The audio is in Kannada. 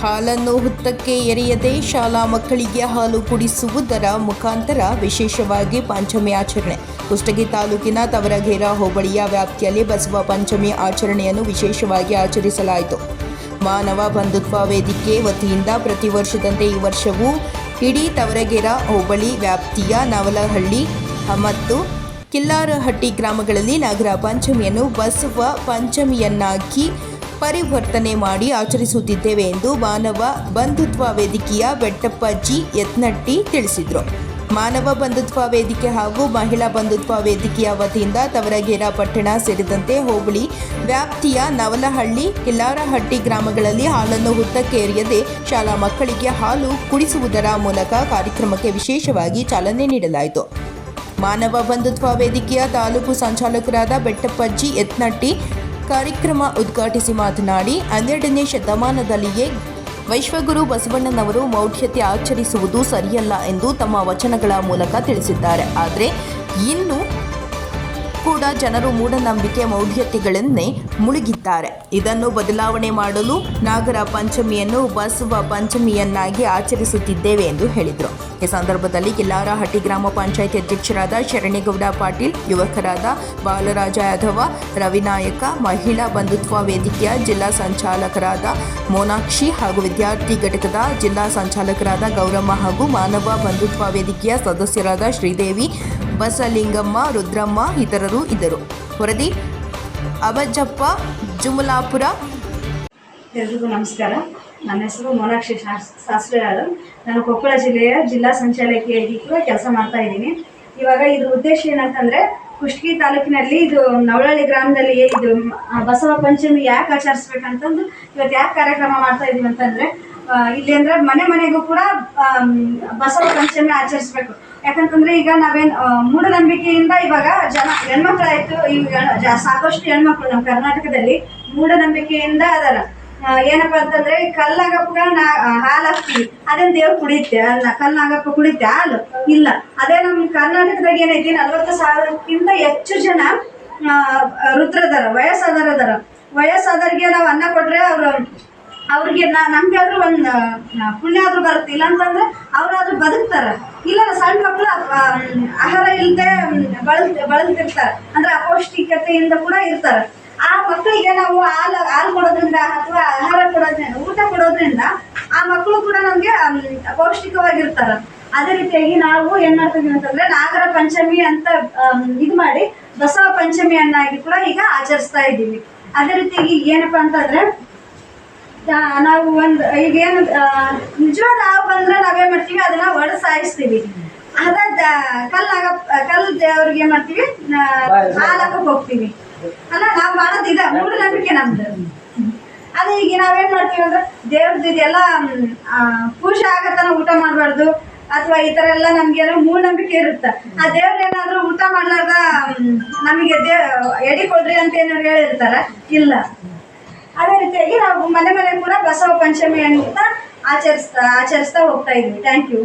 ಹಾಲನ್ನು ಹುತ್ತಕ್ಕೆ ಎರೆಯದೆ ಶಾಲಾ ಮಕ್ಕಳಿಗೆ ಹಾಲು ಕುಡಿಸುವುದರ ಮುಖಾಂತರ ವಿಶೇಷವಾಗಿ ಪಂಚಮಿ ಆಚರಣೆ. ಕುಷ್ಟಗಿ ತಾಲೂಕಿನ ತವರಘೇರ ಹೋಬಳಿಯ ವ್ಯಾಪ್ತಿಯಲ್ಲಿ ಬಸವ ಪಂಚಮಿ ಆಚರಣೆಯನ್ನು ವಿಶೇಷವಾಗಿ ಆಚರಿಸಲಾಯಿತು. ಮಾನವ ಬಂಧುತ್ವ ವೇದಿಕೆ ವತಿಯಿಂದ ಪ್ರತಿ ವರ್ಷದಂತೆ ಈ ವರ್ಷವೂ ಇಡೀ ತವರಗೇರ ಹೋಬಳಿ ವ್ಯಾಪ್ತಿಯ ನವಲಹಳ್ಳಿ ಮತ್ತು ಕಿಲ್ಲಾರಹಟ್ಟಿ ಗ್ರಾಮಗಳಲ್ಲಿ ನಾಗರ ಪಂಚಮಿಯನ್ನು ಬಸವ ಪಂಚಮಿಯನ್ನಾಗಿ ಪರಿವರ್ತನೆ ಮಾಡಿ ಆಚರಿಸುತ್ತಿದ್ದೇವೆ ಎಂದು ಮಾನವ ಬಂಧುತ್ವ ವೇದಿಕೆಯ ಬೆಟ್ಟಪ್ಪ ಜಿ ಯತ್ನಟ್ಟಿ ತಿಳಿಸಿದರು. ಮಾನವ ಬಂಧುತ್ವ ವೇದಿಕೆ ಹಾಗೂ ಮಹಿಳಾ ಬಂಧುತ್ವ ವೇದಿಕೆಯ ವತಿಯಿಂದ ತವರಗೇರ ಪಟ್ಟಣ ಸೇರಿದಂತೆ ಹೋಬಳಿ ವ್ಯಾಪ್ತಿಯ ನವಲಹಳ್ಳಿ, ಕಿಲ್ಲಾರಹಟ್ಟಿ ಗ್ರಾಮಗಳಲ್ಲಿ ಹಾಲನ್ನು ಹುತ್ತಕ್ಕೆ ಎರೆಯದೆ ಶಾಲಾ ಮಕ್ಕಳಿಗೆ ಹಾಲು ಕುಡಿಸುವುದರ ಮೂಲಕ ಕಾರ್ಯಕ್ರಮಕ್ಕೆ ವಿಶೇಷವಾಗಿ ಚಾಲನೆ ನೀಡಲಾಯಿತು. ಮಾನವ ಬಂಧುತ್ವ ವೇದಿಕೆಯ ತಾಲೂಕು ಸಂಚಾಲಕರಾದ ಬೆಟ್ಟಪ್ಪಜ್ಜಿ ಯತ್ನಟ್ಟಿ ಕಾರ್ಯಕ್ರಮ ಉದ್ಘಾಟಿಸಿ ಮಾತನಾಡಿ, ಹನ್ನೆರಡನೇ ಶತಮಾನದಲ್ಲಿಯೇ ವೈಶ್ವಗುರು ಬಸವಣ್ಣನವರು ಮೌಢ್ಯತೆ ಆಚರಿಸುವುದು ಸರಿಯಲ್ಲ ಎಂದು ತಮ್ಮ ವಚನಗಳ ಮೂಲಕ ತಿಳಿಸಿದ್ದಾರೆ. ಆದರೆ, ಇನ್ನು ಕೂಡ ಜನರು ಮೂಢನಂಬಿಕೆ ಮೌಢ್ಯತೆಗಳನ್ನೇ ಮುಳುಗಿದ್ದಾರೆ. ಇದನ್ನು ಬದಲಾವಣೆ ಮಾಡಲು ನಾಗರ ಪಂಚಮಿಯನ್ನು ಬಸವ ಪಂಚಮಿಯನ್ನಾಗಿ ಆಚರಿಸುತ್ತಿದ್ದೇವೆ ಎಂದು ಹೇಳಿದರು. ಈ ಸಂದರ್ಭದಲ್ಲಿ ಕಿಲ್ಲಾರಹಟ್ಟಿ ಗ್ರಾಮ ಪಂಚಾಯತ್ ಅಧ್ಯಕ್ಷರಾದ ಶರಣೇಗೌಡ ಪಾಟೀಲ್, ಯುವಕರಾದ ಬಾಲರಾಜ ಯಾದವ, ರವಿನಾಯಕ, ಮಹಿಳಾ ಬಂಧುತ್ವ ವೇದಿಕೆಯ ಜಿಲ್ಲಾ ಸಂಚಾಲಕರಾದ ಮೋನಾಕ್ಷಿ ಹಾಗೂ ವಿದ್ಯಾರ್ಥಿ ಘಟಕದ ಜಿಲ್ಲಾ ಸಂಚಾಲಕರಾದ ಗೌರಮ್ಮ ಹಾಗೂ ಮಾನವ ಬಂಧುತ್ವ ವೇದಿಕೆಯ ಸದಸ್ಯರಾದ ಶ್ರೀದೇವಿ, ಬಸಲಿಂಗಮ್ಮ, ರುದ್ರಮ್ಮ, ಇತರರು ಇದ್ದರು ವರದಿ ಅಬಜ್ಜಪ್ಪ ಜುಮಲಾಪುರ. ಎಲ್ರಿಗೂ ನಮಸ್ಕಾರ. ನನ್ನ ಹೆಸರು ಮೋನಾಕ್ಷಿ ಶಾಸ್ ಶಾಸ್ತ್ರಿಯಾಳು ನಾನು ಕೊಪ್ಪಳ ಜಿಲ್ಲೆಯ ಜಿಲ್ಲಾ ಸಂಚಾಲಕಿಯಾಗಿ ಕೂಡ ಕೆಲಸ ಮಾಡ್ತಾ ಇದ್ದೀನಿ. ಇವಾಗ ಇದ್ರ ಉದ್ದೇಶ ಏನಂತಂದ್ರೆ, ಕುಷ್ಟಗಿ ತಾಲೂಕಿನಲ್ಲಿ ಇದು ನವಳಳ್ಳಿ ಗ್ರಾಮದಲ್ಲಿ ಇದು ಬಸವ ಪಂಚಮಿ ಯಾಕೆ ಆಚರಿಸ್ಬೇಕಂತಂದು ಇವತ್ತು ಯಾಕೆ ಕಾರ್ಯಕ್ರಮ ಮಾಡ್ತಾ ಇದೀವಿ ಅಂತಂದರೆ ಇಲ್ಲಿ ಅಂದ್ರೆ ಮನೆ ಮನೆಗೂ ಕೂಡ ಬಸವ ಪಂಚಮಿ ಆಚರಿಸ್ಬೇಕು. ಯಾಕಂತಂದ್ರೆ ಈಗ ನಾವೇನ್ ಮೂಢನಂಬಿಕೆಯಿಂದ ಇವಾಗ ಜನ ಹೆಣ್ಮಕ್ಳಾಯ್ತು ಈಗ ಸಾಕಷ್ಟು ಹೆಣ್ಮಕ್ಳು ನಮ್ಮ ಕರ್ನಾಟಕದಲ್ಲಿ ಮೂಢನಂಬಿಕೆಯಿಂದ ಅದರ. ಏನಪ್ಪ ಅಂತಂದ್ರೆ ಕಲ್ಲಾಗಪ್ಪಗ ನಾ ಹಾಲು ಹಾಕ್ತೀವಿ ಅದೇನ್ ದೇವ್ರು ಕುಡಿಯುತ್ತೆ ಅಲ್ಲ ಕಲ್ಲಾಗಪ್ಪ ಕುಡಿಯುತ್ತೆ ಹಾಲು ಇಲ್ಲ. ಅದೇ ನಮ್ಮ ಕರ್ನಾಟಕದಾಗ ಏನೈತಿ ನಲ್ವತ್ತು ಸಾವಿರಕ್ಕಿಂತ ಹೆಚ್ಚು ಜನ ಆ, ವೃದ್ಧರದಾರ ವಯಸ್ಸಾದರದಾರ ವಯಸ್ಸಾದವ್ರಿಗೆ ನಾವು ಅನ್ನ ಕೊಟ್ರೆ ಅವರು ಅವ್ರಿಗೆ ನಾ ನಮ್ಗೆ ಆದ್ರೂ ಒಂದು ಪುಣ್ಯ ಆದ್ರೂ ಬರುತ್ತೆ. ಇಲ್ಲ ಅಂತಂದ್ರೆ ಅವ್ರಾದ್ರೂ ಬದುಕ್ತಾರ. ಇಲ್ಲ ಸಣ್ಣ ಮಕ್ಕಳು ಆಹಾರ ಇಲ್ಲದೆ ಬಳಲ್, ಬಳಲ್ತಿರ್ತಾರೆ. ಅಂದ್ರೆ ಅಪೌಷ್ಟಿಕತೆಯಿಂದ ಕೂಡ ಇರ್ತಾರೆ. ಆ ಮಕ್ಕಳಿಗೆ ನಾವು ಹಾಲು ಹಾಲು ಕೊಡೋದ್ರಿಂದ ಅಥವಾ ಆಹಾರ ಕೊಡೋದ್ರಿಂದ, ಊಟ ಕೊಡೋದ್ರಿಂದ ಆ ಮಕ್ಕಳು ಕೂಡ ನಮಗೆ ಪೌಷ್ಟಿಕವಾಗಿರ್ತಾರ ಅದೇ ರೀತಿಯಾಗಿ ನಾವು ಏನ್ ಮಾಡ್ತೀವಿ ಅಂತಂದ್ರೆ ನಾಗರ ಪಂಚಮಿ ಅಂತ ಇದು ಮಾಡಿ ಬಸವ ಪಂಚಮಿಯನ್ನಾಗಿ ಕೂಡ ಈಗ ಆಚರಿಸ್ತಾ ಇದ್ದೀವಿ. ಅದೇ ರೀತಿಯಾಗಿ ಏನಪ್ಪಾ ಅಂತಂದ್ರೆ ನಾವು ಒಂದು ಈಗ ಏನು ನಿಜವಾದ ಹಾವು ಬಂದ್ರೆ ನಾವೇ ಮಾಡ್ತೀವಿ ಅದನ್ನ ಒಡ ಸಾಯಿಸ್ತೀವಿ. ಅದ ಕಲ್ಲಾಗ ಕಲ್ ದೇವ್ರಿಗೆ ಏನ್ ಮಾಡ್ತೀವಿ ಹಾಲಕ್ಕೆ ಹೋಗ್ತೀವಿ. ಅಲ್ಲ ನಾವು ಮಾಡೋದು ಇದೆ ಮೂಢನಂಬಿಕೆ ನಮ್ದು. ಅದೇ ಈಗ ನಾವೇನ್ ಮಾಡ್ತೀವಿ ಅಂದ್ರೆ ದೇವ್ರದ್ದು ಇದೆಲ್ಲ ಮ್, ಆ, ಪೂಜೆ ಆಗತನ ಊಟ ಮಾಡಬಾರ್ದು ಅಥವಾ ಈ ತರ ಎಲ್ಲ ನಮ್ಗೇನೋ ಮೂಢನಂಬಿಕೆ ಇರುತ್ತ. ಆ ದೇವ್ರ ಏನಾದ್ರೂ ಊಟ ಮಾಡ್ಲಾರ್ದ ನಮಗೆ ಎಡಿ ಕೊಡ್ರಿ ಅಂತ ಏನಾದ್ರು ಹೇಳಿರ್ತಾರ? ಇಲ್ಲ. ಅದೇ ರೀತಿಯಾಗಿ ನಾವು ಮನೆ ಮನೆ ಕೂಡ ಬಸವ ಪಂಚಮಿ ಅಂತ ಆಚರಿಸ್ತಾ ಆಚರಿಸ್ತಾ ಹೋಗ್ತಾ ಇದ್ವಿ. Thank you